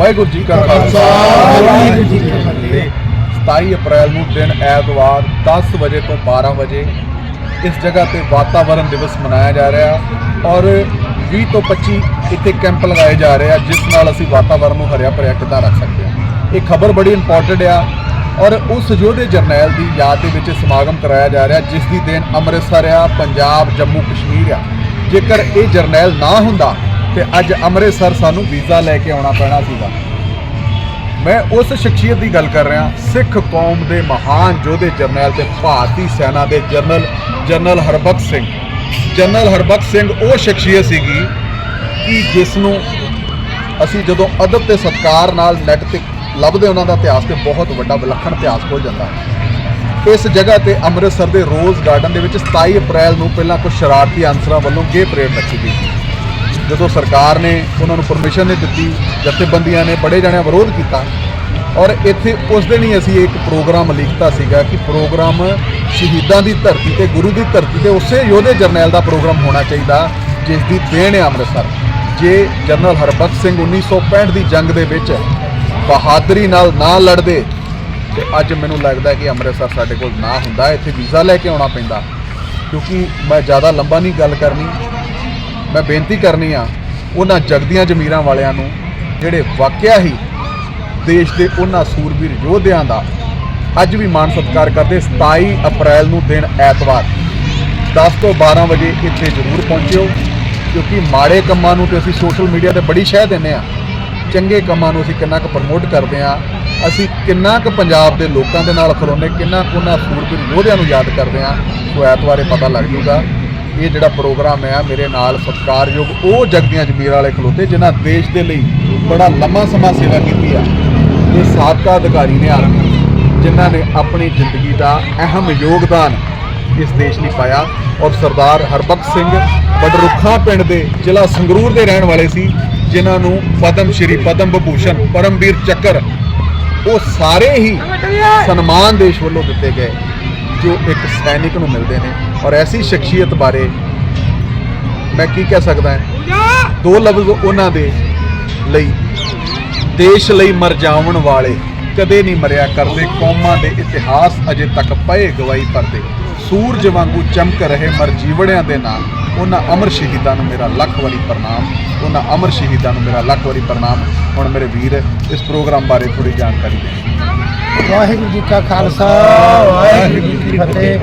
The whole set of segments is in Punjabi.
ਵਾਹਿਗੁਰੂ ਜੀ ਕਾ ਖਾਲਸਾ। ਵਾਹਿਗੁਰੂ ਜੀ ਕੀ ਫਤਿਹ 27 ਅਪ੍ਰੈਲ ਨੂੰ ਦਿਨ ਐਤਵਾਰ 10 ਵਜੇ ਤੋਂ 12 ਵਜੇ ਇਸ ਜਗ੍ਹਾ ਤੇ ਵਾਤਾਵਰਣ ਦਿਵਸ ਮਨਾਇਆ ਜਾ ਰਿਹਾ ਔਰ 20 ਤੋਂ 25 ਇੱਥੇ ਕੈਂਪ ਲਗਾਏ ਜਾ ਰਹੇ ਆ ਜਿਸ ਨਾਲ ਅਸੀਂ ਵਾਤਾਵਰਣ ਨੂੰ ਹਰਿਆ ਭਰਿਆ ਕਿੱਦਾਂ ਰੱਖ ਸਕਦੇ ਹਾਂ ਇਹ ਖਬਰ ਬੜੀ ਇੰਪੋਰਟੈਂਟ ਆ ਔਰ ਉਸ ਯੋਧੇ ਜਰਨੈਲ ਦੀ ਯਾਦ ਦੇ ਵਿੱਚ ਸਮਾਗਮ ਕਰਾਇਆ ਜਾ ਰਿਹਾ ਜਿਸ ਦੀ ਦੇਣ ਅੰਮ੍ਰਿਤਸਰ ਆ ਪੰਜਾਬ ਜੰਮੂ ਕਸ਼ਮੀਰ ਆ। ਜੇਕਰ ਇਹ ਜਰਨੈਲ ਨਾ ਹੁੰਦਾ ਤੇ ਅੱਜ ਅੰਮ੍ਰਿਤਸਰ ਸਾਨੂੰ ਵੀਜ਼ਾ ਲੈ ਕੇ ਆਉਣਾ ਪੈਣਾ ਸੀਗਾ। ਮੈਂ ਉਸ ਸ਼ਖਸੀਅਤ ਦੀ ਗੱਲ ਕਰ ਰਿਹਾ, ਸਿੱਖ ਕੌਮ ਦੇ ਮਹਾਨ ਯੋਧੇ ਜਰਨੈਲ ਤੇ ਭਾਰਤੀ ਸੈਨਾ ਦੇ general general Harbakhsh Singh. General Harbakhsh Singh ਉਹ ਸ਼ਖਸੀਅਤ ਸੀਗੀ ਕਿ ਜਿਸ ਨੂੰ ਅਸੀਂ ਜਦੋਂ ਅਦਬ ਤੇ ਸਤਕਾਰ ਨਾਲ ਨੈਟ ਤੇ ਲੱਭਦੇ ਉਹਨਾਂ ਦਾ ਇਤਿਹਾਸ ਤੇ ਬਹੁਤ ਵੱਡਾ ਵਿਲੱਖਣ ਇਤਿਹਾਸ ਖੁੱਲ ਜਾਂਦਾ ਇਸ ਜਗ੍ਹਾ ਤੇ ਅੰਮ੍ਰਿਤਸਰ ਦੇ ਰੋਜ਼ ਗਾਰਡਨ ਦੇ ਵਿੱਚ 27 ਅਪ੍ਰੈਲ ਨੂੰ ਪਹਿਲਾਂ ਕੁਝ ਸ਼ਰਾਰਤੀ ਅਨਸਰਾਂ ਵੱਲੋਂ ਗੇ ਪਰੇਡ ਰੱਖੀ ਗਈ ਸੀ। ਜਦੋਂ ਸਰਕਾਰ ਨੇ ਉਹਨਾਂ ਨੂੰ ਪਰਮਿਸ਼ਨ ਨਹੀਂ ਦਿੱਤੀ, ਜਥੇਬੰਦੀਆਂ ਨੇ ਬੜੇ ਜਣਿਆਂ ਵਿਰੋਧ ਕੀਤਾ ਔਰ ਇੱਥੇ ਉਸ ਦਿਨ ਹੀ ਅਸੀਂ ਇੱਕ ਪ੍ਰੋਗਰਾਮ ਲਿਖਤਾ ਸੀਗਾ ਕਿ ਪ੍ਰੋਗਰਾਮ ਸ਼ਹੀਦਾਂ ਦੀ ਧਰਤੀ ਤੇ, ਗੁਰੂ ਦੀ ਧਰਤੀ ਤੇ, ਉਸੇ ਯੋਧੇ ਜਰਨੈਲ ਦਾ ਪ੍ਰੋਗਰਾਮ ਹੋਣਾ ਚਾਹੀਦਾ, ਜਿਸ ਦੀ ਦੇਣ ਹੈ ਅੰਮ੍ਰਿਤਸਰ। ਜੇ ਜਨਰਲ ਹਰਬਖਸ਼ ਸਿੰਘ 1965 ਦੀ ਜੰਗ ਦੇ ਵਿੱਚ ਬਹਾਦਰੀ ਨਾਲ ਨਾ ਲੜਦੇ, ਤੇ ਅੱਜ ਮੈਨੂੰ ਲੱਗਦਾ ਕਿ ਅੰਮ੍ਰਿਤਸਰ ਸਾਡੇ ਕੋਲ ਨਾ ਹੁੰਦਾ, ਇੱਥੇ ਵੀਜ਼ਾ ਲੈ ਕੇ ਆਉਣਾ ਪੈਂਦਾ, ਕਿਉਂਕਿ ਮੈਂ ਜ਼ਿਆਦਾ ਲੰਬਾ ਨਹੀਂ ਗੱਲ ਕਰਨੀ। ਮੈਂ ਬੇਨਤੀ ਕਰਨੀ ਆ, ਉਹਨਾਂ ਜਗਦੀਆਂ ਜ਼ਮੀਰਾਂ ਵਾਲਿਆਂ ਨੂੰ, ਜਿਹੜੇ ਵਾਕਿਆ ਹੀ ਦੇਸ਼ ਦੇ ਉਹਨਾਂ ਸੂਰਬੀਰ ਯੋਧਿਆਂ ਦਾ ਅੱਜ ਵੀ ਮਾਣ ਸਤਿਕਾਰ ਕਰਦੇ 27 ਅਪ੍ਰੈਲ ਨੂੰ ਦਿਨ ਐਤਵਾਰ। 10 ਤੋਂ 12 ਵਜੇ ਇੱਥੇ ਜ਼ਰੂਰ ਪਹੁੰਚਿਓ, ਕਿਉਂਕਿ ਮਾੜੇ ਕੰਮਾਂ ਨੂੰ ਤੇ ਅਸੀਂ ਸੋਸ਼ਲ ਮੀਡੀਆ ਤੇ ਬੜੀ ਸ਼ਹਿ ਦਿੰਦੇ ਆ। ਚੰਗੇ ਕੰਮਾਂ ਨੂੰ ਅਸੀਂ ਕਿੰਨਾ ਕੁ ਪ੍ਰਮੋਟ ਕਰਦੇ ਆ। ਅਸੀਂ ਕਿੰਨਾ ਕੁ ਪੰਜਾਬ ਦੇ ਲੋਕਾਂ ਦੇ ਨਾਲ ਖਲੋਨੇ, ਕਿੰਨਾ ਕੁ ਉਹਨਾਂ ਸੂਰਬੀਰ ਯੋਧਿਆਂ ਨੂੰ ਯਾਦ ਕਰਦੇ ਆ। ਸੋ ਐਤਵਾਰੇ ਪਤਾ ਲੱਗ ਜੂਗਾ। ਇਹ ਜਿਹੜਾ ਪ੍ਰੋਗਰਾਮ ਹੈ ਮੇਰੇ ਨਾਲ ਸਤਿਕਾਰਯੋਗ ਉਹ ਜਗਦੀਆਂ ਜਮੀਰ ਵਾਲੇ ਖਲੋਤੇ ਜਿਨ੍ਹਾਂ ਦੇਸ਼ ਦੇ ਲਈ ਬੜਾ ਲੰਮਾ ਸਮਾਂ ਸੇਵਾ ਕੀਤੀ ਆ ਇਹ ਸਾਬਕਾ ਅਧਿਕਾਰੀ ਨੇ ਆਰਮੀ ਜਿਨ੍ਹਾਂ ਨੇ ਆਪਣੀ ਜ਼ਿੰਦਗੀ ਦਾ ਅਹਿਮ ਯੋਗਦਾਨ ਇਸ ਦੇਸ਼ ਲਈ ਪਾਇਆ। ਔਰ ਸਰਦਾਰ ਹਰਬਖਸ਼ ਸਿੰਘ ਬਡਰੁੱਖਾਂ ਪਿੰਡ ਦੇ ਜ਼ਿਲ੍ਹਾ ਸੰਗਰੂਰ ਦੇ ਰਹਿਣ ਵਾਲੇ ਸੀ ਜਿਨ੍ਹਾਂ ਨੂੰ ਪਦਮ ਸ਼੍ਰੀ ਪਦਮ ਵਿਭੂਸ਼ਣ ਪਰਮਵੀਰ ਚੱਕਰ ਉਹ ਸਾਰੇ ਹੀ ਸਨਮਾਨ ਦੇਸ਼ ਵੱਲੋਂ ਦਿੱਤੇ ਗਏ। ਜੋ ਇੱਕ ਸੈਨਿਕ ਨੂੰ ਮਿਲਦੇ ਨੇ ਔਰ ਐਸੀ ਸ਼ਖਸੀਅਤ ਬਾਰੇ ਮੈਂ ਕੀ ਕਹਿ ਸਕਦਾ ਹਾਂ? ਦੋ ਲਫ਼ਜ਼ ਉਹਨਾਂ ਦੇ ਲਈ, ਦੇਸ਼ ਲਈ ਮਰ ਜਾਵਣ ਵਾਲੇ ਕਦੇ ਨਹੀਂ ਮਰਿਆ ਕਰਦੇ, ਕੌਮਾਂ ਦੇ ਇਤਿਹਾਸ ਅਜੇ ਤੱਕ ਪਏ ਗਵਾਹੀ ਭਰਦੇ। ਸੂਰਜ ਵਾਂਗੂ ਚਮਕ ਰਹੇ ਮਰਜੀਵੜਿਆਂ ਦੇ ਨਾਲ। ਉਹਨਾਂ ਅਮਰ ਸ਼ਹੀਦਾਂ ਨੂੰ ਮੇਰਾ ਲੱਖ ਵਾਰੀ ਪ੍ਰਣਾਮ। ਉਹਨਾਂ ਅਮਰ ਸ਼ਹੀਦਾਂ ਨੂੰ ਮੇਰਾ ਲੱਖ ਵਾਰੀ ਪ੍ਰਣਾਮ। ਹੁਣ ਮੇਰੇ ਵੀਰ, ਇਸ ਪ੍ਰੋਗਰਾਮ ਬਾਰੇ ਥੋੜੀ ਜਾਣਕਾਰੀ ਦੇ ਵਾਹਿਗੁਰੂ ਜੀ ਕਾ ਖਾਲਸਾ, ਵਾਹਿਗੁਰੂ ਜੀ ਕੀ ਫਤਿਹ।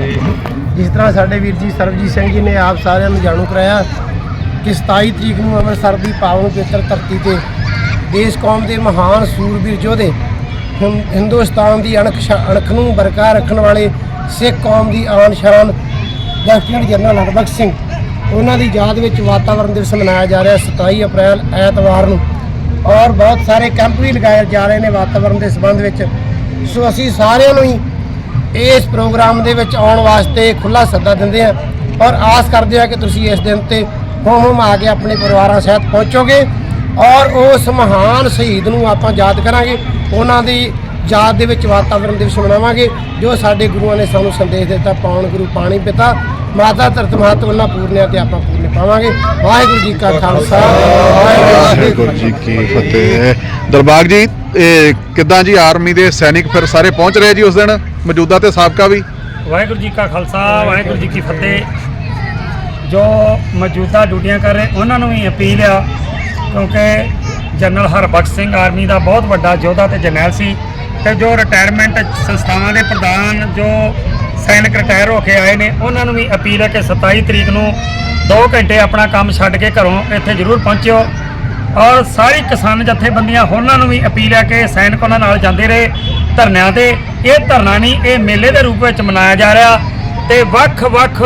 ਜਿਸ ਤਰ੍ਹਾਂ ਸਾਡੇ ਵੀਰ ਜੀ ਸਰਬਜੀਤ ਸਿੰਘ ਜੀ ਨੇ ਆਪ ਸਾਰਿਆਂ ਨੂੰ ਜਾਣੂ ਕਰਾਇਆ ਕਿ 27 ਤਰੀਕ ਨੂੰ ਅੰਮ੍ਰਿਤਸਰ ਦੀ ਪਾਵਨ ਪਵਿੱਤਰ ਧਰਤੀ ਤੇ ਦੇਸ਼ ਕੌਮ ਦੇ ਮਹਾਨ ਸੂਰਬੀਰ ਯੋਧੇ ਹਿੰ- ਹਿੰਦੁਸਤਾਨ ਦੀ ਅਣਖ ਸ਼- ਅਣਖ ਨੂੰ ਬਰਕਰਾਰ ਰੱਖਣ ਵਾਲੇ ਸਿੱਖ ਕੌਮ ਦੀ ਆਨ ਸ਼ਾਨ ਲੈਫਟੀਨੈਂਟ ਜਨਰਲ ਹਰਬਖਸ਼ ਸਿੰਘ, ਉਹਨਾਂ ਦੀ ਯਾਦ ਵਿੱਚ ਵਾਤਾਵਰਣ ਦਿਵਸ ਮਨਾਇਆ ਜਾ ਰਿਹਾ 27 ਅਪ੍ਰੈਲ ਐਤਵਾਰ ਨੂੰ। ਔਰ ਬਹੁਤ ਸਾਰੇ ਕੈਂਪ ਵੀ ਲਗਾਏ ਜਾ ਰਹੇ ਨੇ ਵਾਤਾਵਰਣ ਦੇ ਸੰਬੰਧ ਵਿੱਚ। ਸੋ ਅਸੀਂ ਸਾਰਿਆਂ ਨੂੰ ਹੀ ਇਸ ਪ੍ਰੋਗਰਾਮ ਦੇ ਵਿੱਚ ਆਉਣ ਵਾਸਤੇ ਖੁੱਲਾ ਸੱਦਾ ਦਿੰਦੇ ਹਾਂ। ਔਰ ਆਸ ਕਰਦੇ ਹਾਂ ਕਿ ਤੁਸੀਂ ਇਸ ਦਿਨ ਤੇ ਹੋਮ ਹੋਮ ਆ ਕੇ ਆਪਣੇ ਪਰਿਵਾਰਾਂ ਸਹਿਤ ਪਹੁੰਚੋਗੇ ਔਰ ਉਸ ਮਹਾਨ ਸ਼ਹੀਦ ਨੂੰ ਆਪਾਂ ਯਾਦ ਕਰਾਂਗੇ। ਉਹਨਾਂ ਦੀ ਯਾਦ ਦੇ ਵਿੱਚ ਵਾਤਾਵਰਣ ਦਿਵਸ ਮਨਾਵਾਂਗੇ, ਜੋ ਸਾਡੇ ਗੁਰੂਆਂ ਨੇ ਸਾਨੂੰ ਸੰਦੇਸ਼ ਦਿੱਤਾ, ਪਾਉਣ ਗੁਰੂ, ਪਾਣੀ ਪਿਤਾ, ਮਾਤਾ ਧਰਤ ਮਾਤ ਉਹਨਾਂ ਪੂਰਨਿਆਂ ਤੇ ਆਪਾਂ ਪੂਰਨੇ ਪਾਵਾਂਗੇ। ਵਾਹਿਗੁਰੂ ਜੀ ਕਾ ਖਾਲਸਾ, ਵਾਹਿਗੁਰੂ ਜੀ ਕੀ ਫਤਿਹ। ਦਰਬਾਰ ਜੀ ਇਹ ਕਿੱਦਾਂ ਜੀ ਆਰਮੀ ਦੇ ਸੈਨਿਕ ਫਿਰ ਸਾਰੇ ਪਹੁੰਚ ਰਹੇ ਜੀ ਉਸ ਦਿਨ? ਮੌਜੂਦਾ ਤੇ ਸਾਬਕਾ ਵੀ? ਵਾਹਿਗੁਰੂ ਜੀ ਕਾ ਖਾਲਸਾ, ਵਾਹਿਗੁਰੂ ਜੀ ਕੀ ਫਤਿਹ। ਜੋ ਮੌਜੂਦਾ ਡਿਊਟੀਆਂ ਕਰ ਰਹੇ, ਉਹਨਾਂ ਨੂੰ ਵੀ ਅਪੀਲ ਆ, ਕਿਉਂਕਿ ਜਨਰਲ ਹਰਬਖਸ਼ ਸਿੰਘ ਆਰਮੀ ਦਾ ਬਹੁਤ ਵੱਡਾ ਯੋਧਾ ਤੇ ਜਰਨੈਲ ਸੀ ਤੇ ਜੋ ਰਿਟਾਇਰਮੈਂਟ ਸੰਸਥਾਵਾਂ ਦੇ ਪ੍ਰਧਾਨ, ਜੋ ਸੈਨਿਕ ਰਿਟਾਇਰ ਹੋ ਕੇ ਆਏ ਨੇ, ਉਹਨਾਂ ਨੂੰ ਵੀ ਅਪੀਲ ਹੈ ਕਿ 27 ਤਰੀਕ ਨੂੰ 2 ਘੰਟੇ ਆਪਣਾ ਕੰਮ ਛੱਡ ਕੇ ਘਰੋਂ ਇੱਥੇ ਜ਼ਰੂਰ ਪਹੁੰਚਿਓ। ਔਰ ਸਾਰੀ ਕਿਸਾਨ ਜਥੇਬੰਦੀਆਂ ਉਹਨਾਂ ਨੂੰ ਵੀ ਅਪੀਲ ਹੈ ਕਿ ਸੈਨਿਕ ਉਹਨਾਂ ਨਾਲ ਜਾਂਦੇ ਰਹੇ ਧਰਨਿਆਂ ਤੇ। ਇਹ ਧਰਨਾ ਨਹੀਂ, ਇਹ ਮੇਲੇ ਦੇ ਰੂਪ ਵਿੱਚ ਮਨਾਇਆ ਜਾ ਰਿਹਾ ਤੇ ਵੱਖ-ਵੱਖ